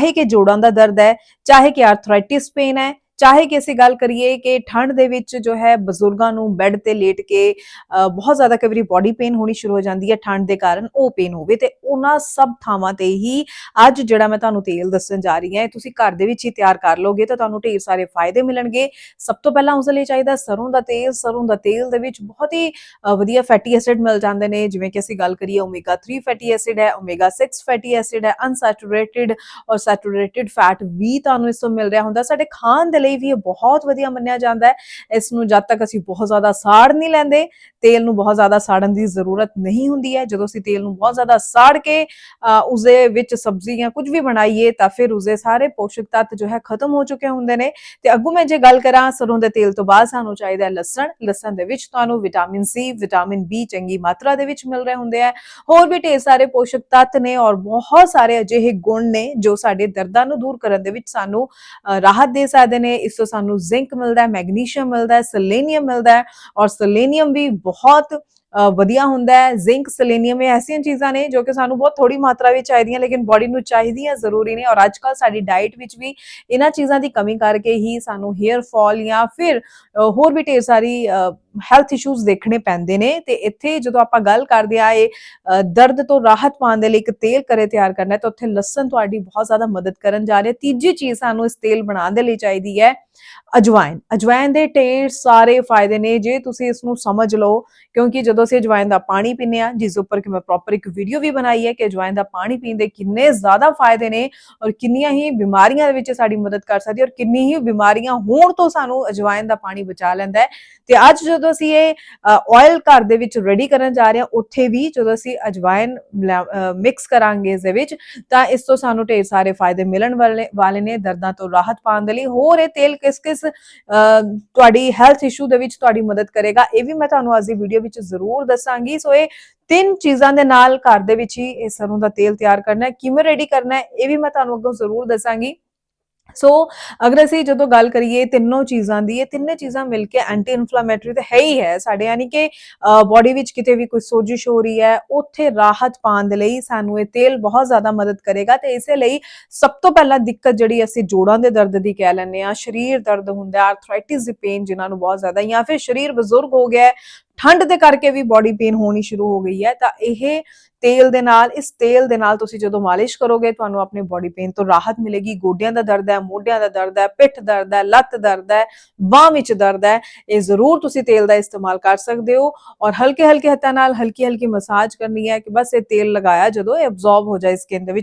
ਚਾਹੇ ਕਿ ਜੋੜਾਂ ਦਾ ਦਰਦ ਹੈ ਚਾਹੇ ਕਿ ਆਰਥਰਾਈਟਿਸ ਪੇਨ ਹੈ ਚਾਹੇ ਕਿ ਅਸੀਂ ਗੱਲ ਕਰੀਏ ਕਿ ਠੰਡ ਦੇ ਵਿੱਚ ਜੋ ਹੈ ਬਜ਼ੁਰਗਾਂ ਨੂੰ ਬੈੱਡ ਤੇ ਲੇਟ ਕੇ ਬਹੁਤ ਜ਼ਿਆਦਾ ਕਈ ਵਾਰੀ ਬਾਡੀ ਪੇਨ ਹੋਣੀ ਸ਼ੁਰੂ ਹੋ ਜਾਂਦੀ ਹੈ, ਠੰਡ ਦੇ ਕਾਰਨ ਉਹ ਪੇਨ ਹੋਵੇ। ਤੇ ਉਹਨਾਂ ਸਭ ਥਾਵਾਂ ਤੇ ਹੀ ਅੱਜ ਜਿਹੜਾ ਮੈਂ ਤੁਹਾਨੂੰ ਤੇਲ ਦੱਸਣ ਜਾ ਰਹੀ ਹਾਂ, ਇਹ ਤੁਸੀਂ ਘਰ ਦੇ ਵਿੱਚ ਹੀ ਤਿਆਰ ਕਰ ਲਓਗੇ ਤਾਂ ਤੁਹਾਨੂੰ ਢੇਰ ਸਾਰੇ ਫਾਇਦੇ ਮਿਲਣਗੇ। ਸਭ ਤੋਂ ਪਹਿਲਾਂ ਉਸ ਲਈ ਚਾਹੀਦਾ ਸਰੋਂ ਦਾ ਤੇਲ। ਸਰੋਂ ਦਾ ਤੇਲ ਦੇ ਵਿੱਚ ਬਹੁਤ ਹੀ ਵਧੀਆ ਫੈਟੀ ਐਸਿਡ ਮਿਲ ਜਾਂਦੇ ਨੇ। ਜਿਵੇਂ ਕਿ ਅਸੀਂ ਗੱਲ ਕਰੀਏ ਓਮੇਗਾ 3 ਫੈਟੀ ਐਸਿਡ ਹੈ ਓਮੇਗਾ 6 ਫੈਟੀ ਐਸਿਡ ਹੈ ਅਨਸੈਚੂਰੇਟਿਡ ਔਰ ਸੈਚੂਰੇਟਿਡ ਫੈਟ ਵੀ ਤੁਹਾਨੂੰ ਇਸ ਤੋਂ ਮਿਲ ਰਿਹਾ ਹੁੰਦਾ। ਸਾਡੇ ਖਾਣ ਦੇ ਲਈ ਵੀ ਇਹ ਬਹੁਤ ਵਧੀਆ ਮੰਨਿਆ ਜਾਂਦਾ ਹੈ। ਇਸ ਨੂੰ ਜਦ ਤੱਕ ਅਸੀਂ ਬਹੁਤ ਜ਼ਿਆਦਾ ਸਾੜ ਨਹੀਂ ਲੈਂਦੇ ਤੇਲ ਨੂੰ ਬਹੁਤ ਜ਼ਿਆਦਾ ਸਾੜਨ ਦੀ ਜ਼ਰੂਰਤ ਨਹੀਂ ਹੁੰਦੀ ਹੈ। ਜਦੋਂ ਅਸੀਂ ਤੇਲ ਨੂੰ ਬਹੁਤ ਜ਼ਿਆਦਾ ਸਾੜ ਕੇ ਅ, ਉਸਦੇ ਵਿੱਚ ਸਬਜ਼ੀ ਜਾਂ ਕੁਝ ਵੀ ਬਣਾਈਏ ਤਾਂ ਫਿਰ ਉਸਦੇ ਸਾਰੇ ਪੋਸ਼ਕ ਤੱਤ ਜੋ ਹੈ ਖਤਮ ਹੋ ਚੁੱਕੇ ਹੁੰਦੇ ਨੇ। ਤੇ ਅੱਗੋਂ ਮੈਂ ਜੇ ਗੱਲ ਕਰਾਂ ਸਰੋਂ ਦੇ ਤੇਲ ਤੋਂ ਬਾਅਦ ਸਾਨੂੰ ਚਾਹੀਦਾ ਹੈ ਲਸਣ। ਲਸਣ ਦੇ ਵਿੱਚ ਤੁਹਾਨੂੰ ਵਿਟਾਮਿਨ ਸੀ ਵਿਟਾਮਿਨ ਬੀ ਚੰਗੀ ਮਾਤਰਾ ਦੇ ਵਿੱਚ ਮਿਲ ਰਹੇ ਹੁੰਦੇ ਆ ਹੋਰ ਵੀ ਢੇਰ ਸਾਰੇ ਪੋਸ਼ਕ ਤੱਤ ਨੇ ਔਰ ਬਹੁਤ ਸਾਰੇ ਅਜਿਹੇ ਗੁਣ ਨੇ ਜੋ ਸਾਡੇ ਦਰਦਾਂ ਨੂੰ ਦੂਰ ਕਰਨ ਦੇ ਵਿੱਚ ਸਾਨੂੰ ਅ, ਰਾਹਤ ਦੇ ਸਕਦੇ ਨੇ। ਇਸ ਤੋਂ ਸਾਨੂੰ ਜ਼ਿੰਕ ਮਿਲਦਾ ਹੈ ਮੈਗਨੀਸ਼ੀਅਮ ਮਿਲਦਾ ਹੈ ਸੈਲੇਨੀਅਮ ਮਿਲਦਾ ਹੈ ਔਰ ਸੈਲੇਨੀਅਮ ਵੀ ਬਹੁਤ ਵਧੀਆ ਹੁੰਦਾ ਹੈ। ਜ਼ਿੰਕ ਸੈਲੇਨੀਅਮ ਇਹ ਐਸੀਆਂ ਚੀਜ਼ਾਂ ਨੇ ਜੋ ਕਿ ਸਾਨੂੰ ਬਹੁਤ ਥੋੜੀ ਮਾਤਰਾ ਵਿੱਚ ਚਾਹੀਦੀਆਂ ਲੇਕਿਨ ਬਾਡੀ ਨੂੰ ਚਾਹੀਦੀਆਂ ਜ਼ਰੂਰੀ ਨੇ। ਔਰ ਅੱਜ ਅੱਜਕੱਲ ਸਾਡੀ ਡਾਈਟ ਵਿੱਚ ਵੀ ਇਹਨਾਂ ਚੀਜ਼ਾਂ ਦੀ ਕਮੀ ਕਰਕੇ ਹੀ ਸਾਨੂੰ ਹੇਅਰ ਫਾਲ ਜਾਂ ਫਿਰ ਹੋਰ ਵੀ ਢੇਰ ਸਾਰੀ ਹੈਲਥ ਇਸ਼ੂਜ਼ ਦੇਖਣੇ ਪੈਂਦੇ ਨੇ। ਤੇ ਇੱਥੇ ਜਦੋਂ ਆਪਾਂ ਗੱਲ ਕਰਦੇ ਆ ਇਹ ਦਰਦ ਤੋਂ ਰਾਹਤ ਪਾਉਣ ਦੇ ਲਈ ਇੱਕ ਤੇਲ ਕਰੇ ਤਿਆਰ ਕਰਨਾ ਹੈ, ਤਾਂ ਉੱਥੇ ਲਸਣ ਤੁਹਾਡੀ ਬਹੁਤ ਜ਼ਿਆਦਾ ਮਦਦ ਕਰਨ ਜਾ ਰਿਹਾ ਤੀਜੀ ਚੀਜ਼ ਸਾਨੂੰ ਇਸ ਤੇਲ ਬਣਾਉਣ ਦੇ ਲਈ ਚਾਹੀਦੀ ਹੈ ਅਜਵਾਇਨ ਅਜਵਾਇਨ ਦੇ ਢੇਰ ਸਾਰੇ ਫਾਇਦੇ ਨੇ, ਜੇ ਤੁਸੀਂ ਇਸ ਨੂੰ ਸਮਝ ਲਓ, ਕਿਉਂਕਿ ਜਦੋਂ ਅਸੀਂ ਅਜਵਾਇਨ ਦਾ ਪਾਣੀ ਪੀਂਦੇ ਆ ਜਿਸ ਉੱਪਰ ਕਿ ਮੈਂ ਪ੍ਰੋਪਰ ਇੱਕ ਵੀਡੀਓ ਵੀ ਬਣਾਈ ਹੈ ਕਿ ਅਜਵਾਇਨ ਦਾ ਪਾਣੀ ਪੀਣ ਦੇ ਕਿੰਨੇ ਜ਼ਿਆਦਾ ਫਾਇਦੇ ਨੇ ਔਰ ਕਿੰਨੀਆਂ ਹੀ ਬਿਮਾਰੀਆਂ ਦੇ ਵਿੱਚ ਸਾਡੀ ਮਦਦ ਕਰ ਸਕਦੀ ਹੈ ਔਰ ਕਿੰਨੀ ਹੀ ਬਿਮਾਰੀਆਂ ਹੋਣ ਤੋਂ ਸਾਨੂੰ ਅਜਵਾਇਨ ਦਾ ਪਾਣੀ ਬਚਾ ਲੈਂਦਾ ਹੈ। ਤੇ ਅੱਜ ਜਦੋਂ ਅਸੀਂ ਇਹ ਆਇਲ ਘਰ ਦੇ ਵਿੱਚ ਰੈਡੀ ਕਰਨ ਜਾ ਰਹੇ ਹਾਂ, ਉੱਥੇ ਵੀ ਜਦੋਂ ਅਸੀਂ ਅਜਵਾਇਨ ਮਿਕਸ ਕਰਾਂਗੇ ਇਸ ਦੇ ਵਿੱਚ, ਤਾਂ ਇਸ ਤੋਂ ਸਾਨੂੰ ਢੇਰ ਸਾਰੇ ਫਾਇਦੇ ਮਿਲਣ ਵਾਲੇ ਵਾਲੇ ਨੇ ਦਰਦਾਂ ਤੋਂ ਰਾਹਤ ਪਾਉਣ ਦੇ ਲਈ। ਹੋਰ ਇਹ ਤੇਲ ਕਿਸ ਕਿਸ ਅਹ, ਤੁਹਾਡੀ ਹੈਲਥ ਇਸ਼ੂ ਦੇ ਵਿੱਚ ਤੁਹਾਡੀ ਮਦਦ ਕਰੇਗਾ ਇਹ ਵੀ ਮੈਂ ਤੁਹਾਨੂੰ ਅੱਜ ਦੀ ਵੀਡੀਓ ਵਿੱਚ ਜ਼ਰੂਰ ਦੱਸਾਂਗੀ। ਸੋ ਇਹ ਤਿੰਨ ਚੀਜ਼ਾਂ ਦੇ ਨਾਲ ਘਰ ਦੇ ਵਿੱਚ ਹੀ ਇਹ ਸਰੋਂ ਦਾ ਤੇਲ ਤਿਆਰ ਕਰਨਾ ਹੈ ਕਿਵੇਂ ਰੈਡੀ ਕਰਨਾ ਹੈ ਇਹ ਵੀ ਮੈਂ ਤੁਹਾਨੂੰ ਅੱਗੋਂ ਜ਼ਰੂਰ ਦੱਸਾਂਗੀ। ਸੋ ਅਗਰ ਅਸੀਂ ਜਦੋਂ ਗੱਲ ਕਰੀਏ ਤਿੰਨੋਂ ਚੀਜ਼ਾਂ ਦੀ, ਇਹ ਤਿੰਨੇ ਚੀਜ਼ਾਂ ਮਿਲ ਕੇ ਐਂਟੀ ਇਨਫਲਾਮੇਟਰੀ ਤਾਂ ਹੈ ਹੀ ਹੈ ਸਾਡੇ, ਯਾਨੀ ਕਿ ਬਾਡੀ ਵਿੱਚ ਕਿਤੇ ਵੀ ਕੋਈ ਸੋਜਿਸ਼ ਹੋ ਰਹੀ ਹੈ, ਉੱਥੇ ਰਾਹਤ ਪਾਉਣ ਦੇ ਲਈ ਸਾਨੂੰ ਇਹ ਤੇਲ ਬਹੁਤ ਜ਼ਿਆਦਾ ਮਦਦ ਕਰੇਗਾ ਤੇ ਇਸੇ ਲਈ ਸਭ ਤੋਂ ਪਹਿਲਾਂ ਦਿੱਕਤ ਜਿਹੜੀ ਅਸੀਂ ਜੋੜਾਂ ਦੇ ਦਰਦ ਦੀ ਕਹਿ ਲੈਂਦੇ ਆ ਸਰੀਰ ਦਰਦ ਹੁੰਦਾ ਆਰਥਰਾਈਟਿਸ ਦੀ ਪੇਨ ਜਿਨ੍ਹਾਂ ਨੂੰ ਬਹੁਤ ਜ਼ਿਆਦਾ ਜਾਂ ਫਿਰ ਸਰੀਰ ਬਜ਼ੁਰਗ ਹੋ ਗਿਆ ਠੰਡ ਦੇ ਕਰਕੇ ਵੀ ਬਾਡੀ ਪੇਨ ਹੋਣੀ ਸ਼ੁਰੂ ਹੋ ਗਈ ਹੈ, ਤਾਂ ਇਹ ਤੇਲ ਦੇ ਨਾਲ, ਇਸ ਤੇਲ ਦੇ ਨਾਲ ਤੁਸੀਂ ਜਦੋਂ ਮਾਲਿਸ਼ ਕਰੋਗੇ, ਤੁਹਾਨੂੰ ਆਪਣੇ ਬਾਡੀ ਪੇਨ ਤੋਂ ਰਾਹਤ ਮਿਲੇਗੀ। ਗੋਡਿਆਂ ਦਾ ਦਰਦ ਹੈ, ਮੋਢਿਆਂ ਦਾ ਦਰਦ ਹੈ, ਪਿੱਠ ਦਰਦ ਹੈ, ਲੱਤ ਦਰਦ ਹੈ, ਬਾਹ ਵਿੱਚ ਦਰਦ ਹੈ, ਇਹ ਜ਼ਰੂਰ ਤੁਸੀਂ ਤੇਲ ਦਾ ਇਸਤੇਮਾਲ ਕਰ ਸਕਦੇ ਹੋ। ਔਰ ਹਲਕੇ ਹਲਕੇ ਹੱਥਾਂ ਨਾਲ ਹਲਕੀ ਹਲਕੀ ਮਸਾਜ ਕਰਨੀ ਹੈ ਕਿ ਬਸ ਇਹ ਤੇਲ ਲਗਾਇਆ, ਜਦੋਂ ਇਹ ਅਬਜ਼ੌਰਬ ਹੋ ਜਾਏ ਸਕਿਨ ਦੇ ਵਿੱਚ।